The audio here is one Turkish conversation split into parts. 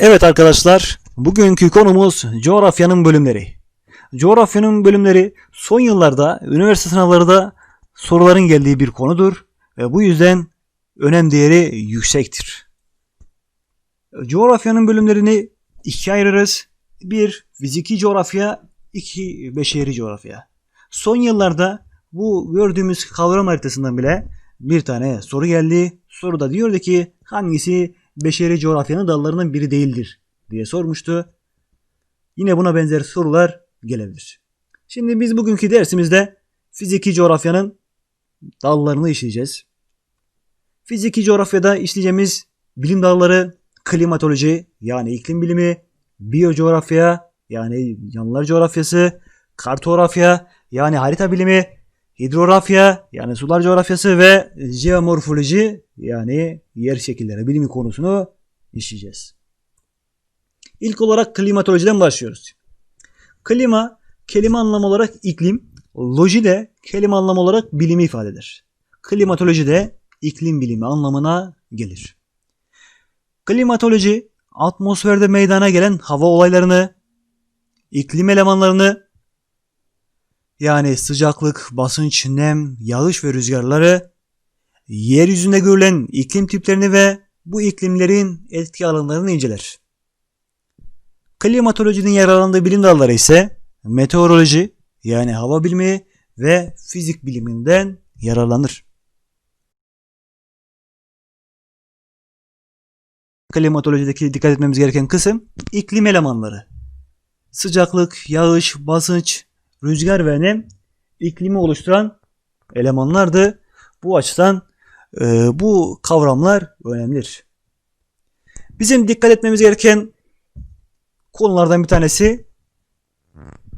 Evet arkadaşlar, bugünkü konumuz coğrafyanın bölümleri. Coğrafyanın bölümleri son yıllarda üniversite sınavlarında soruların geldiği bir konudur ve bu yüzden önem değeri yüksektir. Coğrafyanın bölümlerini ikiye ayırırız. Bir, fiziki coğrafya, iki, beşeri coğrafya. Son yıllarda bu gördüğümüz kavram haritasından bile bir tane soru geldi. Soruda diyordu ki hangisi beşeri coğrafyanın dallarından biri değildir diye sormuştu. Yine buna benzer sorular gelebilir. Şimdi biz bugünkü dersimizde fiziki coğrafyanın dallarını işleyeceğiz. Fiziki coğrafyada işleyeceğimiz bilim dalları klimatoloji yani iklim bilimi, biyocoğrafya yani yanlılar coğrafyası, kartografya yani harita bilimi, hidrografya yani sular coğrafyası ve jeomorfoloji yani yer şekilleri bilimi konusunu işleyeceğiz. İlk olarak klimatolojiden başlıyoruz. Klima kelime anlamı olarak iklim, loji de kelime anlamı olarak bilimi ifade eder. Klimatoloji de iklim bilimi anlamına gelir. Klimatoloji atmosferde meydana gelen hava olaylarını, iklim elemanlarını yani sıcaklık, basınç, nem, yağış ve rüzgarları, yeryüzünde görülen iklim tiplerini ve bu iklimlerin etki alanlarını inceler. Klimatolojinin yer aldığı bilim dalları ise meteoroloji yani hava bilimi ve fizik biliminden yararlanır. Klimatolojideki dikkat etmemiz gereken kısım iklim elemanları. Sıcaklık, yağış, basınç, rüzgar ve nem iklimi oluşturan elemanlardı. Bu açıdan e, bu kavramlar önemlidir. Bizim dikkat etmemiz gereken konulardan bir tanesi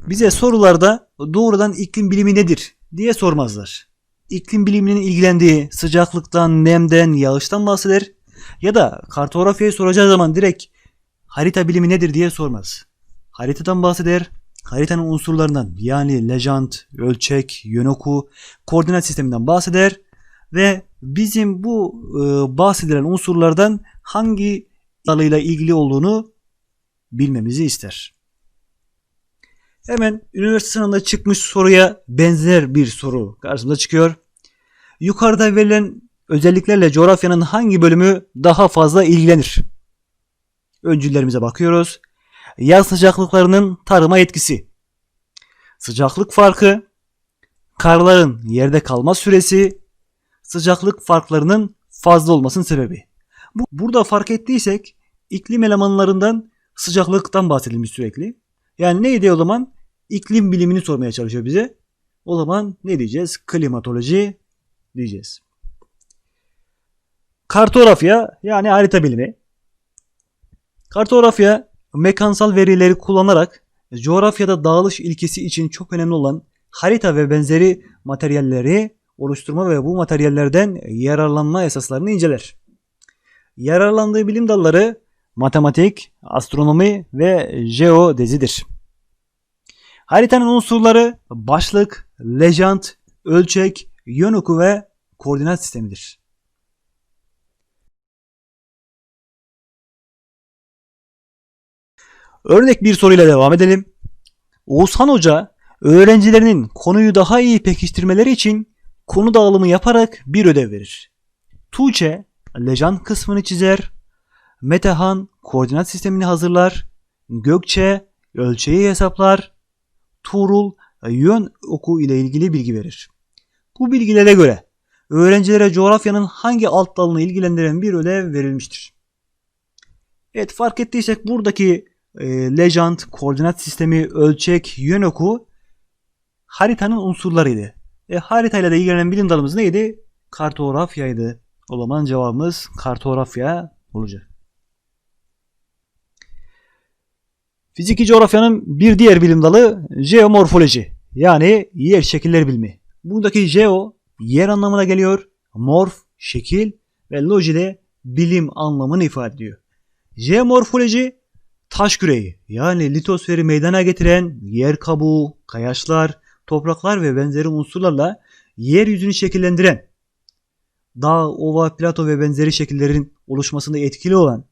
bize sorularda doğrudan iklim bilimi nedir diye sormazlar. İklim biliminin ilgilendiği sıcaklıktan, nemden, yağıştan bahseder ya da kartografyayı soracağı zaman direkt harita bilimi nedir diye sormaz. Haritadan bahseder, haritanın unsurlarından yani lejant, ölçek, yön oku, koordinat sisteminden bahseder ve bizim bu e, bahsedilen unsurlardan hangi dalıyla ilgili olduğunu bilmemizi ister. Hemen üniversite sınavında çıkmış soruya benzer bir soru karşımıza çıkıyor. Yukarıda verilen özelliklerle coğrafyanın hangi bölümü daha fazla ilgilenir? Öncüllerimize bakıyoruz. Yaz sıcaklıklarının tarıma etkisi, sıcaklık farkı, karların yerde kalma süresi, sıcaklık farklarının fazla olmasının sebebi. Bu, burada fark ettiysek iklim elemanlarından sıcaklıktan bahsedilmiş sürekli. Yani neydi o zaman? İklim bilimini sormaya çalışıyor bize. O zaman ne diyeceğiz? Klimatoloji diyeceğiz. Kartografya yani harita bilimi. Kartografya mekansal verileri kullanarak coğrafyada dağılış ilkesi için çok önemli olan harita ve benzeri materyalleri oluşturma ve bu materyallerden yararlanma esaslarını inceler. Yararlandığı bilim dalları matematik, astronomi ve jeodezidir. Haritanın unsurları başlık, lejant, ölçek, yön oku ve koordinat sistemidir. Örnek bir soruyla devam edelim. Oğuzhan Hoca öğrencilerinin konuyu daha iyi pekiştirmeleri için konu dağılımı yaparak bir ödev verir. Tuğçe lejant kısmını çizer, Metehan koordinat sistemini hazırlar, Gökçe ölçeği hesaplar, Tuğrul yön oku ile ilgili bilgi verir. Bu bilgilere göre öğrencilere coğrafyanın hangi alt dalını ilgilendiren bir ödev verilmiştir. Evet fark ettiysek buradaki e, lejant, koordinat sistemi, ölçek, yön oku haritanın unsurlarıydı. E, haritayla da ilgilenen bilim dalımız neydi? Kartografyaydı. O zaman cevabımız kartografya olacak. Fiziki coğrafyanın bir diğer bilim dalı jeomorfoloji yani yer şekiller bilimi. Buradaki jeo yer anlamına geliyor. Morf şekil ve loji de bilim anlamını ifade ediyor. Jeomorfoloji taş küreyi yani litosferi meydana getiren yer kabuğu, kayaçlar, topraklar ve benzeri unsurlarla yeryüzünü şekillendiren dağ, ova, plato ve benzeri şekillerin oluşmasında etkili olan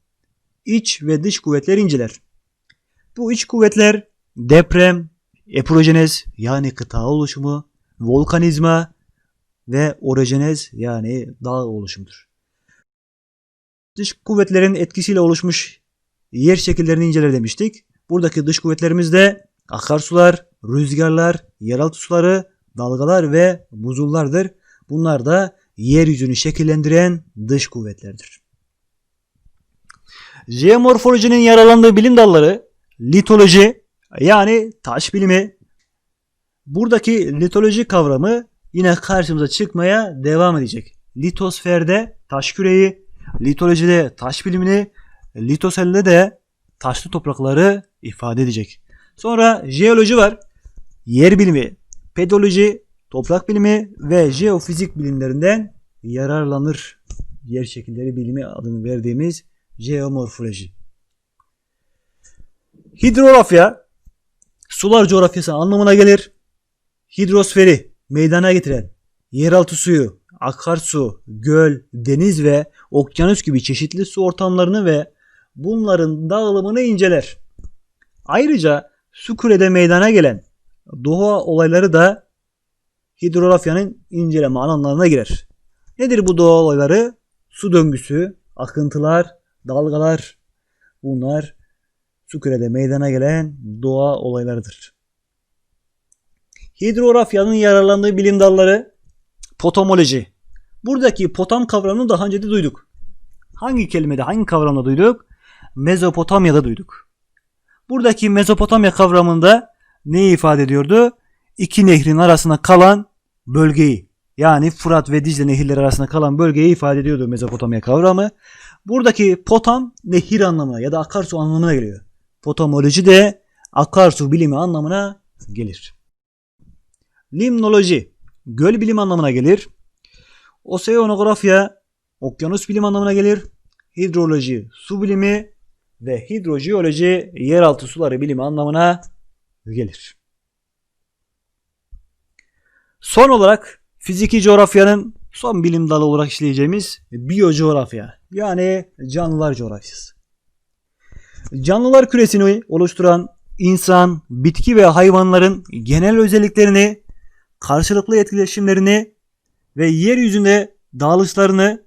iç ve dış kuvvetler inceler. Bu iç kuvvetler deprem, epirojenez yani kıta oluşumu, volkanizma ve orojenez yani dağ oluşumudur. Dış kuvvetlerin etkisiyle oluşmuş yer şekillerini inceler demiştik. Buradaki dış kuvvetlerimiz de akarsular, rüzgarlar, yeraltı suları, dalgalar ve buzullardır. Bunlar da yeryüzünü şekillendiren dış kuvvetlerdir. Jeomorfolojinin yer alandığı bilim dalları litoloji yani taş bilimi. Buradaki litoloji kavramı yine karşımıza çıkmaya devam edecek. Litosferde taş küreyi, litolojide taş bilimini, litoselde de taşlı toprakları ifade edecek. Sonra jeoloji var. Yer bilimi, pedoloji, toprak bilimi ve jeofizik bilimlerinden yararlanır. Yer şekilleri bilimi adını verdiğimiz jeomorfoloji. Hidrografya sular coğrafyası anlamına gelir. Hidrosferi meydana getiren yeraltı suyu, akarsu, göl, deniz ve okyanus gibi çeşitli su ortamlarını ve bunların dağılımını inceler. Ayrıca su kürede meydana gelen doğa olayları da hidrografyanın inceleme alanlarına girer. Nedir bu doğa olayları? Su döngüsü, akıntılar, dalgalar bunlar su kürede meydana gelen doğa olaylarıdır. Hidrografyanın yararlandığı bilim dalları potamoloji. Buradaki potam kavramını daha önce de duyduk. Hangi kelimede, hangi kavramda duyduk? Mezopotamya'da duyduk. Buradaki Mezopotamya kavramında neyi ifade ediyordu? İki nehrin arasında kalan bölgeyi yani Fırat ve Dicle nehirleri arasında kalan bölgeyi ifade ediyordu Mezopotamya kavramı. Buradaki potam nehir anlamına ya da akarsu anlamına geliyor. Potamoloji de akarsu bilimi anlamına gelir. Limnoloji göl bilim anlamına gelir. Oseanografya okyanus bilim anlamına gelir. Hidroloji su bilimi ve hidrojeoloji yeraltı suları bilimi anlamına gelir. Son olarak fiziki coğrafyanın son bilim dalı olarak işleyeceğimiz biyocoğrafya yani canlılar coğrafyası. Canlılar küresini oluşturan insan, bitki ve hayvanların genel özelliklerini, karşılıklı etkileşimlerini ve yeryüzünde dağılışlarını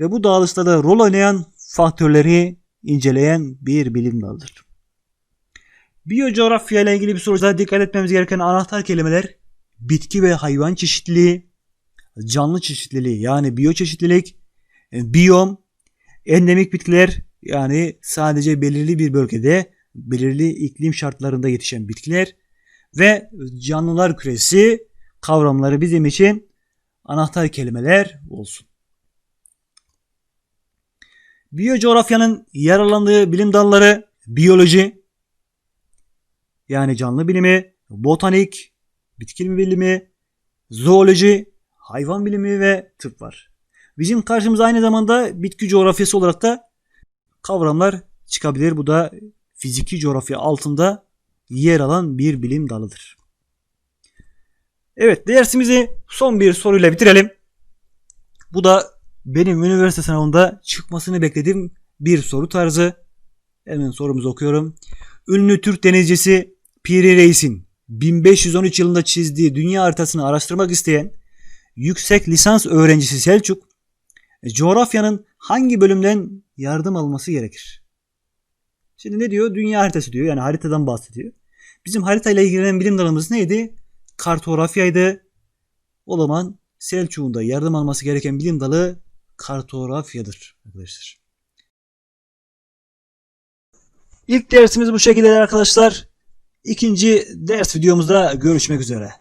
ve bu dağılışlarda rol oynayan faktörleri inceleyen bir bilim dalıdır. Biyocoğrafya ile ilgili bir soruda dikkat etmemiz gereken anahtar kelimeler bitki ve hayvan çeşitliliği, canlı çeşitliliği yani biyoçeşitlilik, biyom, endemik bitkiler yani sadece belirli bir bölgede belirli iklim şartlarında yetişen bitkiler ve canlılar küresi kavramları bizim için anahtar kelimeler olsun. Biyocoğrafyanın yer alandığı bilim dalları biyoloji yani canlı bilimi, botanik, bitki bilimi, zooloji, hayvan bilimi ve tıp var. Bizim karşımıza aynı zamanda bitki coğrafyası olarak da kavramlar çıkabilir. Bu da fiziki coğrafya altında yer alan bir bilim dalıdır. Evet dersimizi son bir soruyla bitirelim. Bu da benim üniversite sınavında çıkmasını beklediğim bir soru tarzı. Hemen sorumuzu okuyorum. Ünlü Türk denizcisi Piri Reis'in 1513 yılında çizdiği dünya haritasını araştırmak isteyen yüksek lisans öğrencisi Selçuk, coğrafyanın hangi bölümden yardım alması gerekir? Şimdi ne diyor? Dünya haritası diyor. Yani haritadan bahsediyor. Bizim haritayla ilgilenen bilim dalımız neydi? Kartografyaydı. O zaman Selçuk'un da yardım alması gereken bilim dalı kartografyadır arkadaşlar. İlk dersimiz bu şekilde arkadaşlar. İkinci ders videomuzda görüşmek üzere.